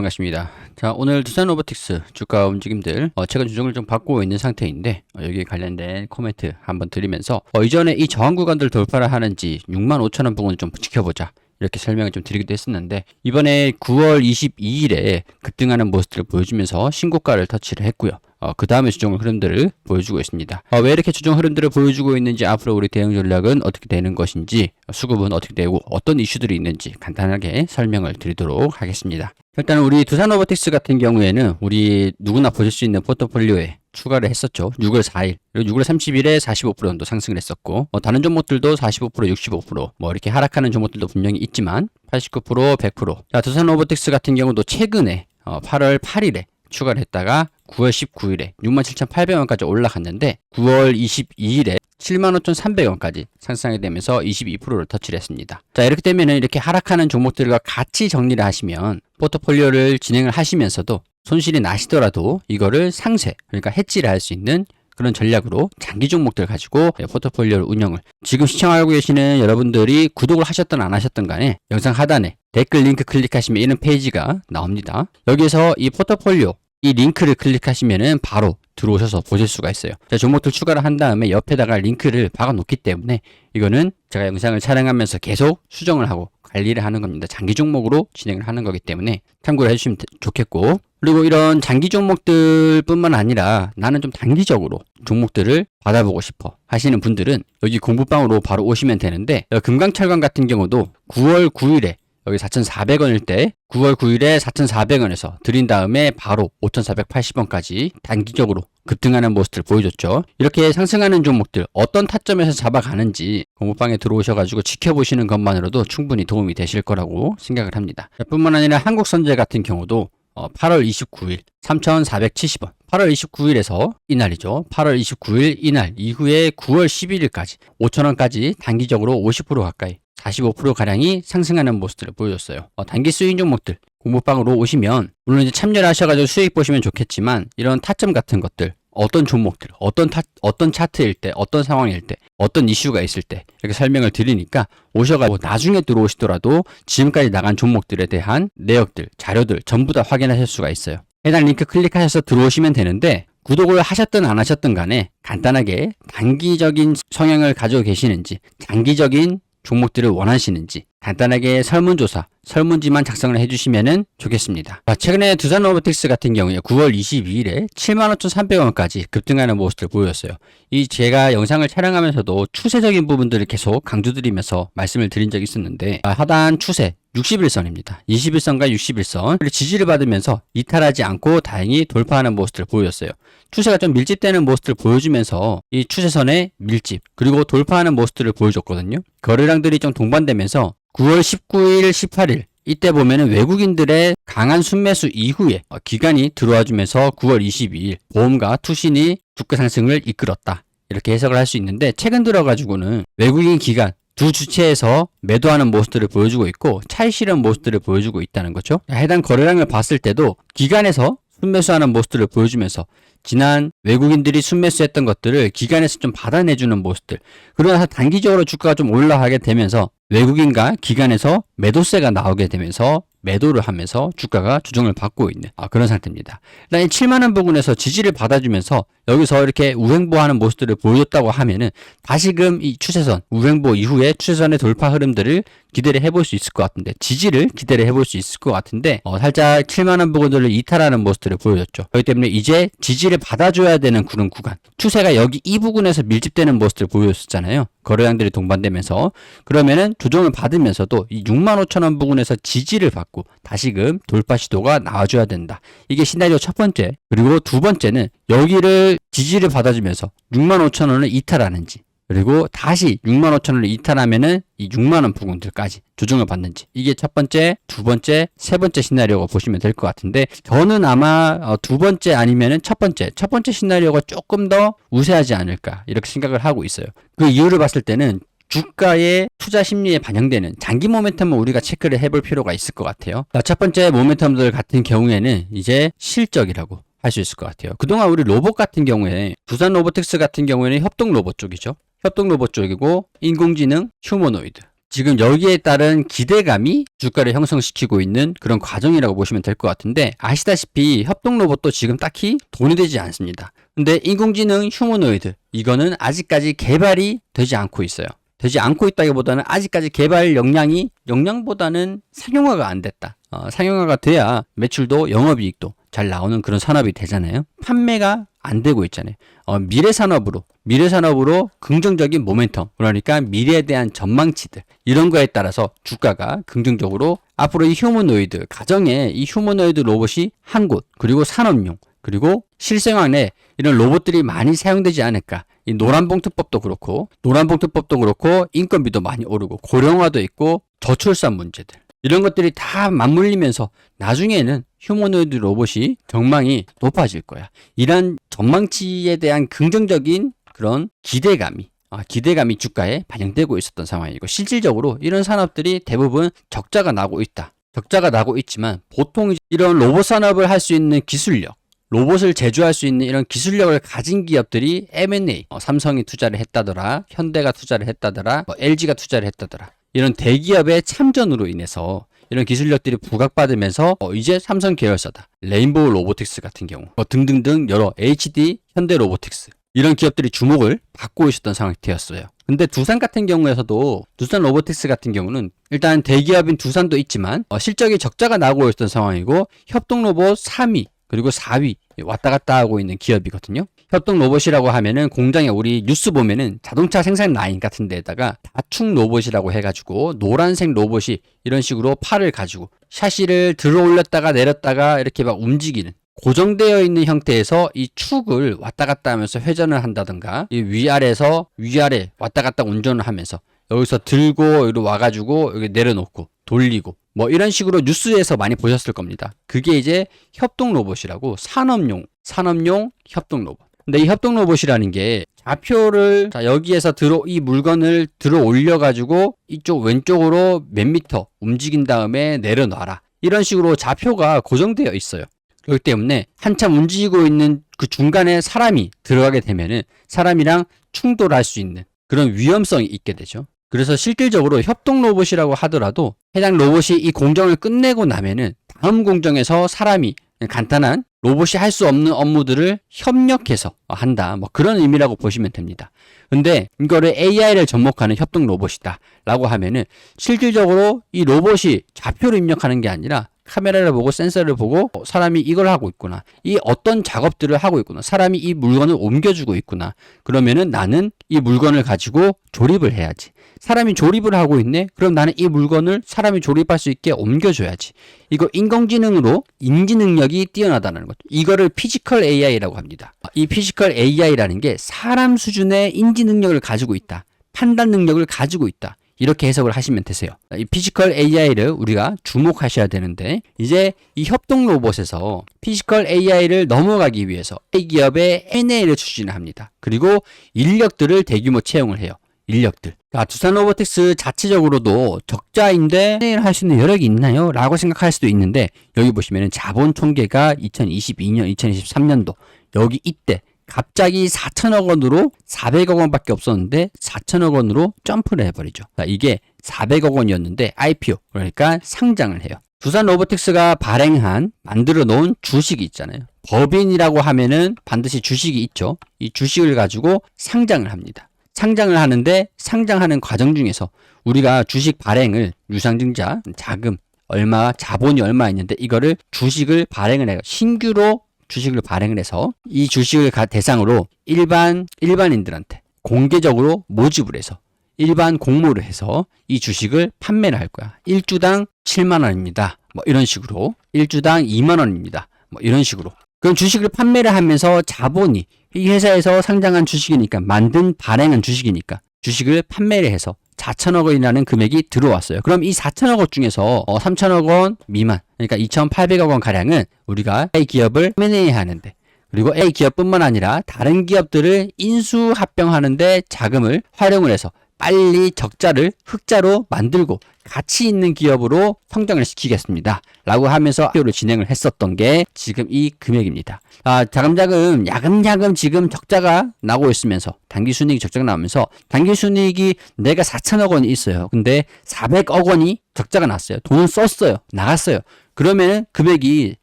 반갑습니다. 자, 오늘 두산 로보틱스 주가 움직임들 어, 최근 조정을 좀 받고 있는 상태인데 어, 여기에 관련된 코멘트 한번 드리면서 어, 이전에 이 저항 구간들 돌파를 하는지 6만 5천 원 부분을 좀 지켜보자. 이렇게 설명을 좀 드리기도 했었는데 이번에 9월 22일에 급등하는 모습들을 보여주면서 신고가를 터치를 했고요. 어, 그 다음에 주종 흐름들을 보여주고 있습니다. 어, 왜 이렇게 주종 흐름들을 보여주고 있는지 앞으로 우리 대응 전략은 어떻게 되는 것인지 수급은 어떻게 되고 어떤 이슈들이 있는지 간단하게 설명을 드리도록 하겠습니다. 일단 우리 두산 로보틱스 같은 경우에는 우리 누구나 보실 수 있는 포트폴리오에 추가를 했었죠. 6월 4일, 그리고 6월 30일에 45% 정도 상승을 했었고, 뭐 다른 종목들도 45%, 65%, 뭐 이렇게 하락하는 종목들도 분명히 있지만, 89%, 100%. 자, 두산 로보틱스 같은 경우도 최근에 어, 8월 8일에 추가를 했다가 9월 19일에 67,800원까지 올라갔는데 9월 22일에 75,300원까지 상승하게 되면서 22%를 터치를 했습니다. 자, 이렇게 되면 이렇게 하락하는 종목들과 같이 정리를 하시면 포트폴리오를 진행을 하시면서도 손실이 나시더라도 이거를 상세, 그러니까 해지를 할 수 있는 그런 전략으로 장기 종목들 가지고 포트폴리오를 운영을 지금 시청하고 계시는 여러분들이 구독을 하셨든 안 하셨든 간에 영상 하단에 댓글 링크 클릭하시면 이런 페이지가 나옵니다. 여기에서 이 포트폴리오 이 링크를 클릭하시면은 바로 들어오셔서 보실 수가 있어요. 자, 종목들 추가를 한 다음에 옆에다가 링크를 박아 놓기 때문에 이거는 제가 영상을 촬영하면서 계속 수정을 하고 관리를 하는 겁니다. 장기 종목으로 진행을 하는 거기 때문에 참고를 해주시면 좋겠고 그리고 이런 장기 종목들 뿐만 아니라 나는 좀 단기적으로 종목들을 받아보고 싶어 하시는 분들은 여기 공부방으로 바로 오시면 되는데 금강철강 같은 경우도 9월 9일에 여기 4,400원일 때 9월 9일에 4,400원에서 드린 다음에 바로 5,480원까지 단기적으로 급등하는 모습을 보여줬죠. 이렇게 상승하는 종목들 어떤 타점에서 잡아가는지 공부방에 들어오셔가지고 지켜보시는 것만으로도 충분히 도움이 되실 거라고 생각을 합니다. 뿐만 아니라 한국선제 같은 경우도 8월 29일 3,470원 8월 29일에서 이날이죠. 8월 29일 이날 이후에 9월 11일까지 5,000원까지 단기적으로 50% 가까이 45%가량이 상승하는 모습들을 보여줬어요. 어, 단기 수익 종목들 공부방으로 오시면 물론 이제 참여를 하셔가지고 수익 보시면 좋겠지만 이런 타점 같은 것들 어떤 종목들, 어떤 타, 어떤 차트일 때, 어떤 상황일 때, 어떤 이슈가 있을 때 이렇게 설명을 드리니까 오셔가지고 나중에 들어오시더라도 지금까지 나간 종목들에 대한 내역들, 자료들 전부 다 확인하실 수가 있어요. 해당 링크 클릭하셔서 들어오시면 되는데 구독을 하셨든 안 하셨든 간에 간단하게 단기적인 성향을 가지고 계시는지 장기적인 종목들을 원하시는지 간단하게 설문조사, 설문지만 작성을 해주시면 좋겠습니다. 최근에 두산 로보틱스 같은 경우에 9월 22일에 75,300원까지 급등하는 모습을 보였어요. 이 제가 영상을 촬영하면서도 추세적인 부분들을 계속 강조드리면서 말씀을 드린 적이 있었는데 아, 하단 추세 61선입니다. 21선과 61선 지지를 받으면서 이탈하지 않고 다행히 돌파하는 모습을 보였어요. 추세가 좀 밀집되는 모습을 보여주면서 이 추세선의 밀집 그리고 돌파하는 모습들을 보여줬거든요. 거래량들이 좀 동반되면서 9월 19일, 18일 이때 보면은 외국인들의 강한 순매수 이후에 기간이 들어와 주면서 9월 22일 보험과 투신이 주가 상승을 이끌었다. 이렇게 해석을 할 수 있는데 최근 들어가지고는 외국인 기간 두 주체에서 매도하는 모습들을 보여주고 있고 차이 실현 모습들을 보여주고 있다는 거죠. 해당 거래량을 봤을 때도 기간에서 순매수하는 모습들을 보여주면서 지난 외국인들이 순매수했던 것들을 기간에서 좀 받아내주는 모습들 그러나 단기적으로 주가가 좀 올라가게 되면서 외국인과 기관에서 매도세가 나오게 되면서 매도를 하면서 주가가 조정을 받고 있는 아, 그런 상태입니다. 일단 7만 원 부근에서 지지를 받아주면서 여기서 이렇게 우행보하는 모습들을 보여줬다고 하면은 다시금 이 추세선 우행보 이후에 추세선의 돌파 흐름들을 기대를 해볼 수 있을 것 같은데 지지를 기대를 해볼 수 있을 것 같은데 어, 살짝 7만 원 부근들을 이탈하는 모습들을 보여줬죠. 그렇기 때문에 이제 지지를 받아줘야 되는 그런 구간 추세가 여기 이 부분에서 밀집되는 모습들을 보여줬잖아요. 거래량들이 동반되면서 그러면은 조정을 받으면서도 이 6만 5천 원 부근에서 지지를 받고 다시금 돌파 시도가 나와줘야 된다. 이게 시나리오 첫 번째. 그리고 두 번째는 여기를 지지를 받아주면서 6만 5천 원을 이탈하는지 그리고 다시 6만 5천 원을 이탈하면은 이 6만 원 부근들까지 조정을 받는지 이게 첫 번째, 두 번째, 세 번째 시나리오가 보시면 될 것 같은데 저는 아마 어, 두 번째 아니면은 첫 번째, 첫 번째 시나리오가 조금 더 우세하지 않을까 이렇게 생각을 하고 있어요. 그 이유를 봤을 때는 주가의 투자 심리에 반영되는 장기 모멘텀을 우리가 체크를 해볼 필요가 있을 것 같아요. 첫 번째 모멘텀들 같은 경우에는 이제 실적이라고 할 수 있을 것 같아요. 그동안 우리 로봇 같은 경우에 두산 로보틱스 같은 경우에는 협동 로봇 쪽이죠. 협동 로봇 쪽이고 인공지능 휴머노이드 지금 여기에 따른 기대감이 주가를 형성시키고 있는 그런 과정이라고 보시면 될 것 같은데 아시다시피 협동 로봇도 지금 딱히 돈이 되지 않습니다. 근데 인공지능 휴머노이드 이거는 아직까지 개발이 되지 않고 있어요. 되지 않고 있다기보다는 아직까지 개발 역량이 역량보다는 상용화가 안 됐다. 어, 상용화가 돼야 매출도 영업이익도 잘 나오는 그런 산업이 되잖아요. 판매가 안 되고 있잖아요. 어, 미래 산업으로 미래 산업으로 긍정적인 모멘텀 그러니까 미래에 대한 전망치들 이런 거에 따라서 주가가 긍정적으로 앞으로 이 휴머노이드 가정에 이 휴머노이드 로봇이 한 곳 그리고 산업용 그리고 실생활 에 이런 로봇들이 많이 사용되지 않을까. 이 노란봉투법도 그렇고 노란봉투법도 그렇고 인건비도 많이 오르고 고령화도 있고 저출산 문제들 이런 것들이 다 맞물리면서 나중에는 휴머노이드 로봇이 경망이 높아질 거야. 이런 전망치에 대한 긍정적인 그런 기대감이 아, 기대감이 주가에 반영되고 있었던 상황이고 실질적으로 이런 산업들이 대부분 적자가 나고 있다. 적자가 나고 있지만 보통 이런 로봇 산업을 할 수 있는 기술력 로봇을 제조할 수 있는 이런 기술력을 가진 기업들이 M&A, 어, 삼성이 투자를 했다더라, 현대가 투자를 했다더라, 뭐 LG가 투자를 했다더라. 이런 대기업의 참전으로 인해서 이런 기술력들이 부각받으면서 어, 이제 삼성 계열사다. 레인보우 로보틱스 같은 경우 뭐 등등등 여러 HD, 현대 로보틱스 이런 기업들이 주목을 받고 있었던 상태였어요. 근데 두산 같은 경우에서도 두산 로보틱스 같은 경우는 일단 대기업인 두산도 있지만 어, 실적이 적자가 나고 있었던 상황이고 협동 로봇 3위 그리고 4위 왔다 갔다 하고 있는 기업이거든요. 협동 로봇이라고 하면은 공장에 우리 뉴스 보면은 자동차 생산 라인 같은 데다가 다축 로봇이라고 해가지고 노란색 로봇이 이런 식으로 팔을 가지고 샤시를 들어 올렸다가 내렸다가 이렇게 막 움직이는 고정되어 있는 형태에서 이 축을 왔다 갔다 하면서 회전을 한다든가 이 위아래에서 위아래 왔다 갔다 운전을 하면서 여기서 들고 여기 와가지고 여기 내려놓고 돌리고 뭐 이런 식으로 뉴스에서 많이 보셨을 겁니다. 그게 이제 협동 로봇이라고 산업용 산업용 협동 로봇. 근데 이 협동 로봇이라는 게 좌표를 자 여기에서 들어 이 물건을 들어 올려 가지고 이쪽 왼쪽으로 몇 미터 움직인 다음에 내려놔라. 이런 식으로 좌표가 고정되어 있어요. 그렇기 때문에 한참 움직이고 있는 그 중간에 사람이 들어가게 되면은 사람이랑 충돌할 수 있는 그런 위험성이 있게 되죠. 그래서 실질적으로 협동 로봇이라고 하더라도 해당 로봇이 이 공정을 끝내고 나면은 다음 공정에서 사람이 간단한 로봇이 할 수 없는 업무들을 협력해서 한다. 뭐 그런 의미라고 보시면 됩니다. 근데 이거를 AI를 접목하는 협동 로봇이다. 라고 하면은 실질적으로 이 로봇이 좌표를 입력하는 게 아니라 카메라를 보고 센서를 보고 어, 사람이 이걸 하고 있구나. 이 어떤 작업들을 하고 있구나. 사람이 이 물건을 옮겨주고 있구나. 그러면은 나는 이 물건을 가지고 조립을 해야지. 사람이 조립을 하고 있네? 그럼 나는 이 물건을 사람이 조립할 수 있게 옮겨줘야지. 이거 인공지능으로 인지 능력이 뛰어나다는 것. 이거를 피지컬 AI라고 합니다. 이 피지컬 AI라는 게 사람 수준의 인지 능력을 가지고 있다. 판단 능력을 가지고 있다. 이렇게 해석을 하시면 되세요. 이 피지컬 AI를 우리가 주목하셔야 되는데 이제 이 협동 로봇에서 피지컬 AI를 넘어가기 위해서 기업의 NA를 추진을 합니다. 그리고 인력들을 대규모 채용을 해요. 인력들. 자, 두산 로보틱스 자체적으로도 적자인데 할 수 있는 여력이 있나요? 라고 생각할 수도 있는데 여기 보시면은 자본 총계가 2022년, 2023년도 여기 이때 갑자기 4천억 원으로 400억 원밖에 없었는데 4천억 원으로 점프를 해버리죠. 자, 이게 400억 원이었는데 IPO 그러니까 상장을 해요. 두산 로보틱스가 발행한 만들어 놓은 주식이 있잖아요. 법인이라고 하면은 반드시 주식이 있죠. 이 주식을 가지고 상장을 합니다. 상장을 하는데 상장하는 과정 중에서 우리가 주식 발행을 유상증자 자금 얼마 자본이 얼마 있는데 이거를 주식을 발행을 해요. 신규로 주식을 발행을 해서 이 주식을 대상으로 일반 일반인들한테 공개적으로 모집을 해서 일반 공모를 해서 이 주식을 판매를 할 거야. 1주당 7만 원입니다. 뭐 이런 식으로 1주당 2만 원입니다. 뭐 이런 식으로. 그럼 주식을 판매를 하면서 자본이 이 회사에서 상장한 주식이니까 만든 발행한 주식이니까 주식을 판매를 해서 4천억 원이라는 금액이 들어왔어요. 그럼 이 4천억 원 중에서 3천억 어, 원 미만, 그러니까 2,800억 원 가량은 우리가 A 기업을 M&A 하는데 그리고 A 기업뿐만 아니라 다른 기업들을 인수 합병하는데 자금을 활용을 해서 빨리 적자를 흑자로 만들고 가치 있는 기업으로 성장을 시키겠습니다. 라고 하면서 학교를 진행을 했었던 게 지금 이 금액입니다. 아, 자금자금 야금야금 지금 적자가 나고 있으면서 단기 순이익이 적자가 나오면서 단기 순이익이 내가 4천억 원이 있어요. 근데 400억 원이 적자가 났어요. 돈을 썼어요. 나갔어요. 그러면 금액이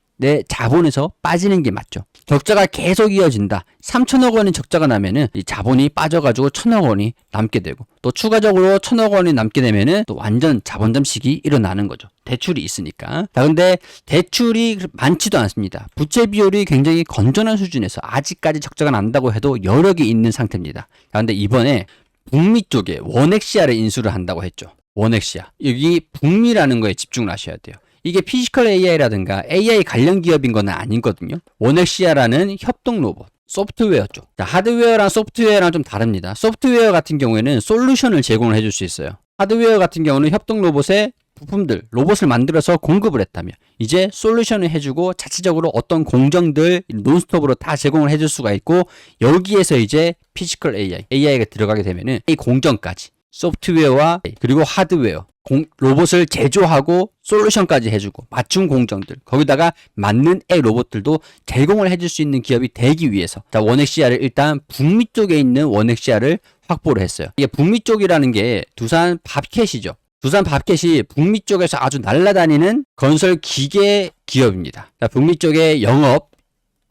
내 자본에서 빠지는 게 맞죠. 적자가 계속 이어진다. 3천억 원의 적자가 나면은 이 자본이 빠져가지고 천억 원이 남게 되고 또 추가적으로 천억 원이 남게 되면은 또 완전 자본 잠식이 일어나는 거죠. 대출이 있으니까. 자, 근데 대출이 많지도 않습니다. 부채 비율이 굉장히 건전한 수준에서 아직까지 적자가 난다고 해도 여력이 있는 상태입니다. 자, 근데 이번에 북미 쪽에 원액시아를 인수를 한다고 했죠. 원액시아. 여기 북미라는 거에 집중을 하셔야 돼요. 이게 피지컬 AI라든가 AI 관련 기업인 건 아니거든요. 원액시아라는 협동 로봇. 소프트웨어 쪽. 자, 하드웨어랑 소프트웨어랑 좀 다릅니다. 소프트웨어 같은 경우에는 솔루션을 제공을 해줄 수 있어요. 하드웨어 같은 경우는 협동 로봇의 부품들, 로봇을 만들어서 공급을 했다면 이제 솔루션을 해주고 자체적으로 어떤 공정들 논스톱으로 다 제공을 해줄 수가 있고 여기에서 이제 피지컬 AI, AI가 들어가게 되면은 이 공정까지 소프트웨어와 그리고 하드웨어 공- 로봇을 제조하고 솔루션까지 해주고 맞춤 공정들 거기다가 맞는 애 로봇들도 제공을 해줄 수 있는 기업이 되기 위해서. 자 원액시아를 일단 북미 쪽에 있는 원액시아를 확보를 했어요. 이게 북미 쪽이라는 게 두산 밥캣이죠. 두산 밥캣이 북미 쪽에서 아주 날아다니는 건설 기계 기업입니다. 자, 북미 쪽에 영업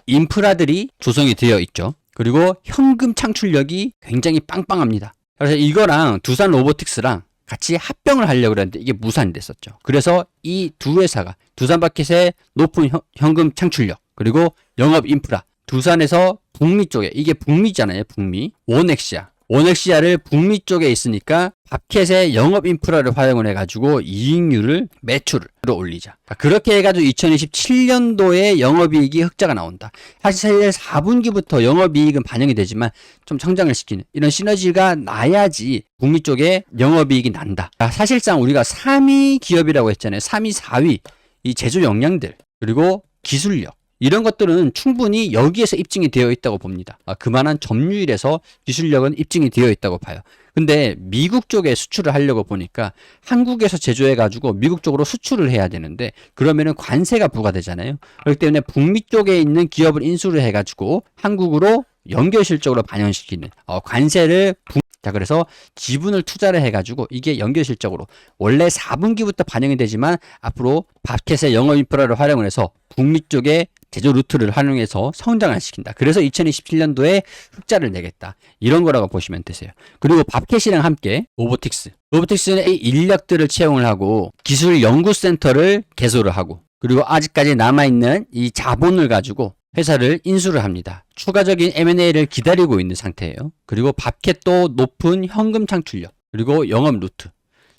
인프라들이 조성이 되어 있죠. 그리고 현금 창출력이 굉장히 빵빵합니다 그래서 이거랑 두산 로보틱스랑 같이 합병을 하려고 그랬는데 이게 무산이 됐었죠. 그래서 이 두 회사가 두산 바켓의 높은 현, 현금 창출력 그리고 영업 인프라 두산에서 북미 쪽에 이게 북미잖아요. 북미 원액시아 원액시아를 북미 쪽에 있으니까 바켓의 영업 인프라를 활용을 해가지고 이익률을 매출을 올리자. 그렇게 해가지고 2027년도에 영업이익이 흑자가 나온다. 사실 4분기부터 영업이익은 반영이 되지만 좀 성장을 시키는 이런 시너지가 나야지 북미 쪽에 영업이익이 난다. 아, 사실상 우리가 3위 기업이라고 했잖아요. 3위, 4위 이 제조 역량들 그리고 기술력 이런 것들은 충분히 여기에서 입증이 되어 있다고 봅니다. 아, 그만한 점유율에서 기술력은 입증이 되어 있다고 봐요. 근데 미국 쪽에 수출을 하려고 보니까 한국에서 제조해 가지고 미국 쪽으로 수출을 해야 되는데 그러면은 관세가 부과되잖아요. 그렇기 때문에 북미 쪽에 있는 기업을 인수를 해 가지고 한국으로 연결 실적으로 반영시키는 어, 관세를 부... 자 그래서 지분을 투자를 해가지고 이게 연결 실적으로 원래 4분기부터 반영이 되지만 앞으로 바켓의 영업 인프라를 활용을 해서 북미 쪽에 제조 루트를 활용해서 성장을 시킨다. 그래서 2027년도에 흑자를 내겠다. 이런 거라고 보시면 되세요. 그리고 밥캣이랑 함께 로보틱스. 로보틱스는 이 인력들을 채용을 하고 기술 연구센터를 개소를 하고 그리고 아직까지 남아있는 이 자본을 가지고 회사를 인수를 합니다. 추가적인 M&A를 기다리고 있는 상태예요. 그리고 밥캣도 높은 현금 창출력 그리고 영업 루트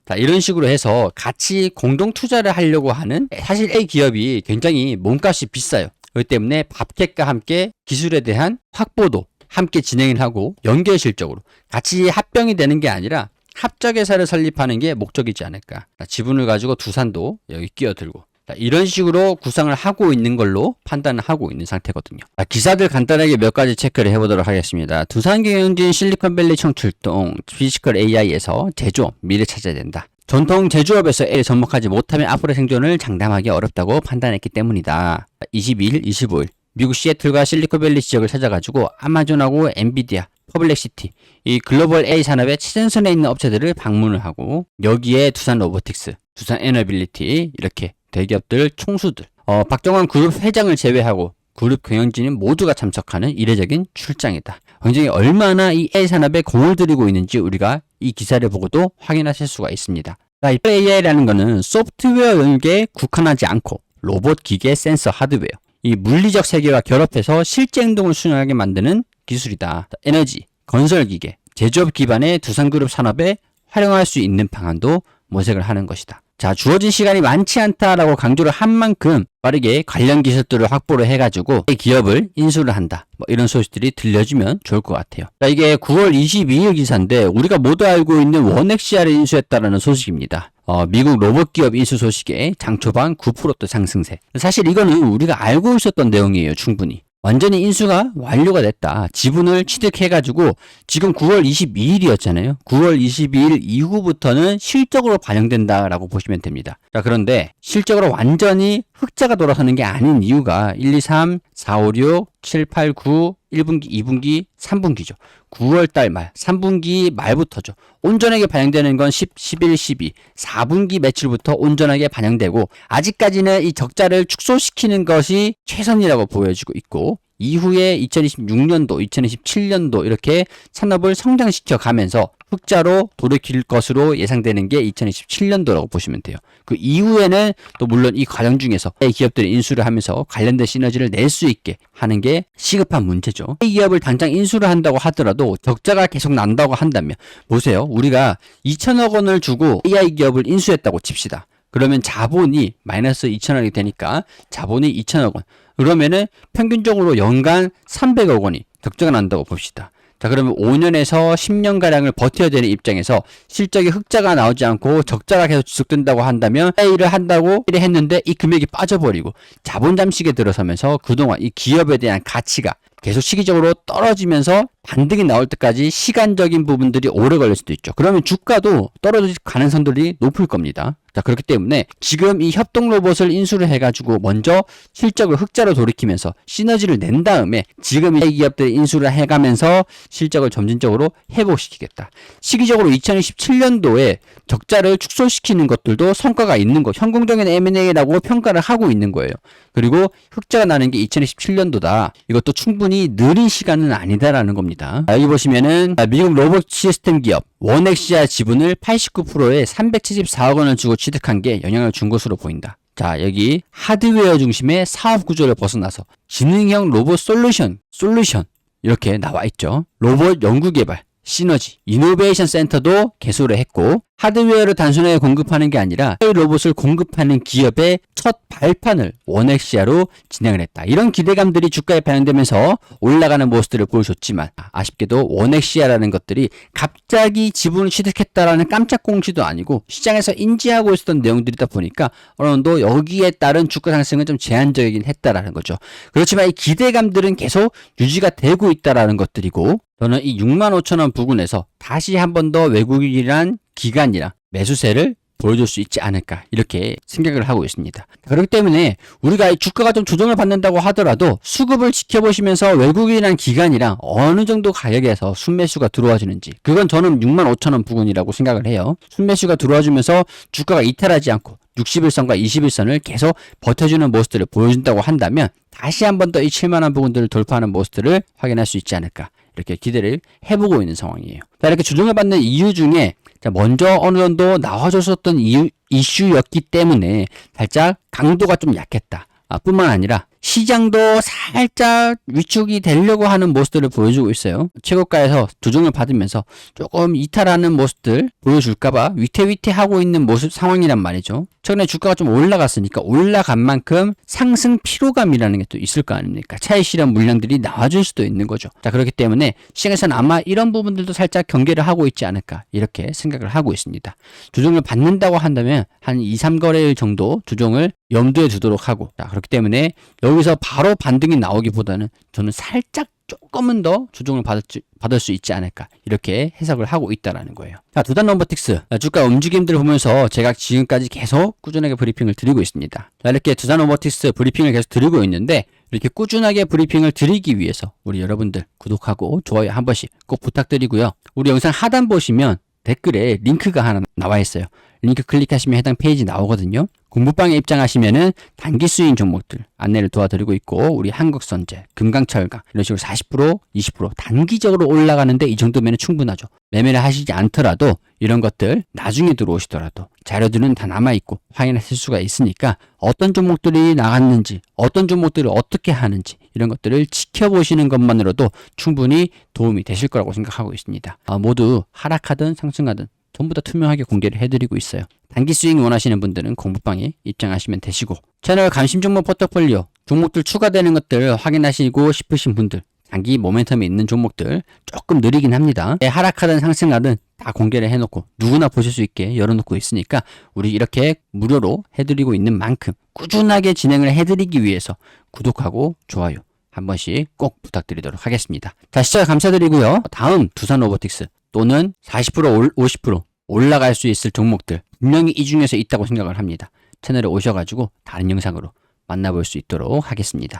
자, 이런 식으로 해서 같이 공동 투자를 하려고 하는 사실 A 기업이 굉장히 몸값이 비싸요. 그렇기 때문에 밥캣과 함께 기술에 대한 확보도 함께 진행을 하고 연계 실적으로 같이 합병이 되는 게 아니라 합작회사를 설립하는 게 목적이지 않을까. 자, 지분을 가지고 두산도 여기 끼어들고 자, 이런 식으로 구상을 하고 있는 걸로 판단을 하고 있는 상태거든요. 자, 기사들 간단하게 몇 가지 체크를 해보도록 하겠습니다. 두산경영진 실리콘밸리 청출동 피지컬 AI에서 제조업 미래 찾아야 된다. 전통 제조업에서 A에 접목하지 못하면 앞으로의 생존을 장담하기 어렵다고 판단했기 때문이다. 22일, 25일 미국 시애틀과 실리콘밸리 지역을 찾아가지고 아마존하고 엔비디아, 퍼블렉시티, 이 글로벌 A 산업의 최전선에 있는 업체들을 방문을 하고 여기에 두산 로보틱스, 두산 에너빌리티 이렇게 대기업들 총수들, 어, 박정환 그룹 회장을 제외하고 그룹 경영진인 모두가 참석하는 이례적인 출장이다. 굉장히 얼마나 이 A 산업에 공을 들이고 있는지 우리가 이 기사를 보고도 확인하실 수가 있습니다. 자, 이 AI라는 것은 소프트웨어 영역에 국한하지 않고 로봇, 기계, 센서, 하드웨어 이 물리적 세계와 결합해서 실제 행동을 수행하게 만드는 기술이다. 에너지, 건설 기계, 제조업 기반의 두산그룹 산업에 활용할 수 있는 방안도 모색을 하는 것이다. 자, 주어진 시간이 많지 않다라고 강조를 한 만큼 빠르게 관련 기술들을 확보를 해가지고 이 기업을 인수를 한다. 뭐 이런 소식들이 들려주면 좋을 것 같아요. 자, 이게 9월 22일 기사인데 우리가 모두 알고 있는 원액시아를 인수했다라는 소식입니다. 어, 미국 로봇 기업 인수 소식에 장 초반 9%또 상승세. 사실 이거는 우리가 알고 있었던 내용이에요, 충분히. 완전히 인수가 완료가 됐다. 지분을 취득해가지고 지금 9월 22일이었잖아요. 9월 22일 이후부터는 실적으로 반영된다라고 보시면 됩니다. 자, 그런데 실적으로 완전히 흑자가 돌아서는 게 아닌 이유가 1, 2, 3, 4, 5, 6, 7, 8, 9, 1분기, 2분기, 3분기죠. 9월 달 말, 3분기 말부터죠. 온전하게 반영되는 건 10, 11, 12, 4분기 매출부터 온전하게 반영되고 아직까지는 이 적자를 축소시키는 것이 최선이라고 보여지고 있고 이후에 2026년도, 2027년도 이렇게 산업을 성장시켜 가면서 흑자로 돌이킬 것으로 예상되는 게 2027년도라고 보시면 돼요. 그 이후에는 또 물론 이 과정 중에서 이 기업들이 인수를 하면서 관련된 시너지를 낼 수 있게 하는 게 시급한 문제죠. 이 기업을 당장 인수를 한다고 하더라도 적자가 계속 난다고 한다면 보세요. 우리가 2천억 원을 주고 AI 기업을 인수했다고 칩시다. 그러면 자본이 마이너스 2천억이 되니까 자본이 2천억 원. 그러면은 평균적으로 연간 300억 원이 적자가 난다고 봅시다. 자, 그러면 5년에서 10년가량을 버텨야 되는 입장에서 실적이 흑자가 나오지 않고 적자가 계속 지속된다고 한다면 일을 한다고 일을 했는데 이 금액이 빠져버리고 자본 잠식에 들어서면서 그동안 이 기업에 대한 가치가 계속 시기적으로 떨어지면서 반등이 나올 때까지 시간적인 부분들이 오래 걸릴 수도 있죠. 그러면 주가도 떨어질 가능성들이 높을 겁니다. 자, 그렇기 때문에 지금 이 협동 로봇을 인수를 해가지고 먼저 실적을 흑자로 돌이키면서 시너지를 낸 다음에 지금 이 기업들 인수를 해가면서 실적을 점진적으로 회복시키겠다. 시기적으로 2017년도에 적자를 축소시키는 것들도 성과가 있는 거, 현공적인 M&A라고 평가를 하고 있는 거예요. 그리고 흑자가 나는 게 2017년도다. 이것도 충분히 느린 시간은 아니다라는 겁니다. 자, 여기 보시면은 미국 로봇 시스템 기업 원엑시아 지분을 89%에 374억 원을 주고 취득한 게 영향을 준 것으로 보인다. 자, 여기 하드웨어 중심의 사업 구조를 벗어나서 지능형 로봇 솔루션, 솔루션 이렇게 나와 있죠. 로봇 연구 개발, 시너지, 이노베이션 센터도 개소를 했고 하드웨어를 단순하게 공급하는 게 아니라 로봇을 공급하는 기업의 첫 발판을 원엑시아로 진행을 했다. 이런 기대감들이 주가에 반영되면서 올라가는 모습들을 보여줬지만 아쉽게도 원엑시아라는 것들이 갑자기 지분을 취득했다라는 깜짝 공시도 아니고 시장에서 인지하고 있었던 내용들이다 보니까 어느 정도 여기에 따른 주가 상승은 좀 제한적이긴 했다라는 거죠. 그렇지만 이 기대감들은 계속 유지가 되고 있다라는 것들이고 저는 이 6만 5천 원 부근에서 다시 한 번 더 외국인이란 기간이랑 매수세를 보여줄 수 있지 않을까 이렇게 생각을 하고 있습니다. 그렇기 때문에 우리가 이 주가가 좀 조정을 받는다고 하더라도 수급을 지켜보시면서 외국인이란 기간이랑 어느 정도 가격에서 순매수가 들어와주는지 그건 저는 6만 5천 원 부근이라고 생각을 해요. 순매수가 들어와주면서 주가가 이탈하지 않고 60일선과 21선을 계속 버텨주는 모습들을 보여준다고 한다면 다시 한 번 더 이 7만원 부분들을 돌파하는 모습들을 확인할 수 있지 않을까 이렇게 기대를 해보고 있는 상황이에요. 자, 이렇게 조정을 받는 이유 중에 자, 먼저 어느 정도 나와줬었던 이유, 이슈였기 때문에 살짝 강도가 좀 약했다. 아, 뿐만 아니라 시장도 살짝 위축이 되려고 하는 모습들을 보여주고 있어요. 최고가에서 조정을 받으면서 조금 이탈하는 모습들 보여줄까봐 위태위태하고 있는 모습 상황이란 말이죠. 최근에 주가가 좀 올라갔으니까 올라간 만큼 상승 피로감이라는 게 또 있을 거 아닙니까? 차익 실현 물량들이 나와줄 수도 있는 거죠. 자 그렇기 때문에 시장에서는 아마 이런 부분들도 살짝 경계를 하고 있지 않을까 이렇게 생각을 하고 있습니다. 조정을 받는다고 한다면 한 2, 3거래일 정도 조정을 염두에 두도록 하고 자 그렇기 때문에 여기서 바로 반등이 나오기보다는 저는 살짝 조금은 더 조정을 받을, 받을 수 있지 않을까 이렇게 해석을 하고 있다라는 거예요. 자 두 단 넘버 틱스 주가 움직임들을 보면서 제가 지금까지 계속 꾸준하게 브리핑을 드리고 있습니다. 자 이렇게 두 단 넘버 틱스 브리핑을 계속 드리고 있는데 이렇게 꾸준하게 브리핑을 드리기 위해서 우리 여러분들 구독하고 좋아요 한 번씩 꼭 부탁드리고요. 우리 영상 하단 보시면 댓글에 링크가 하나 나와 있어요. 링크 클릭하시면 해당 페이지 나오거든요. 공부방에 입장하시면은 단기 수익 종목들 안내를 도와드리고 있고 우리 한국선제, 금강철강 이런 식으로 40% 20% 단기적으로 올라가는데 이 정도면 충분하죠. 매매를 하시지 않더라도 이런 것들 나중에 들어오시더라도 자료들은 다 남아있고 확인하실 수가 있으니까 어떤 종목들이 나갔는지 어떤 종목들을 어떻게 하는지 이런 것들을 지켜보시는 것만으로도 충분히 도움이 되실 거라고 생각하고 있습니다. 아, 모두 하락하든 상승하든 전부 다 투명하게 공개를 해드리고 있어요. 단기 수익 원하시는 분들은 공부방에 입장하시면 되시고 채널 관심 종목 포트폴리오 종목들 추가되는 것들 확인하시고 싶으신 분들 단기 모멘텀이 있는 종목들 조금 느리긴 합니다. 예, 하락하든 상승하든 다 공개를 해놓고 누구나 보실 수 있게 열어놓고 있으니까 우리 이렇게 무료로 해드리고 있는 만큼 꾸준하게 진행을 해드리기 위해서 구독하고 좋아요 한 번씩 꼭 부탁드리도록 하겠습니다. 자, 시청 감사드리고요. 다음 두산 로보틱스 또는 40% 올, 50% 올라갈 수 있을 종목들 분명히 이 중에서 있다고 생각을 합니다. 채널에 오셔가지고 다른 영상으로 만나볼 수 있도록 하겠습니다.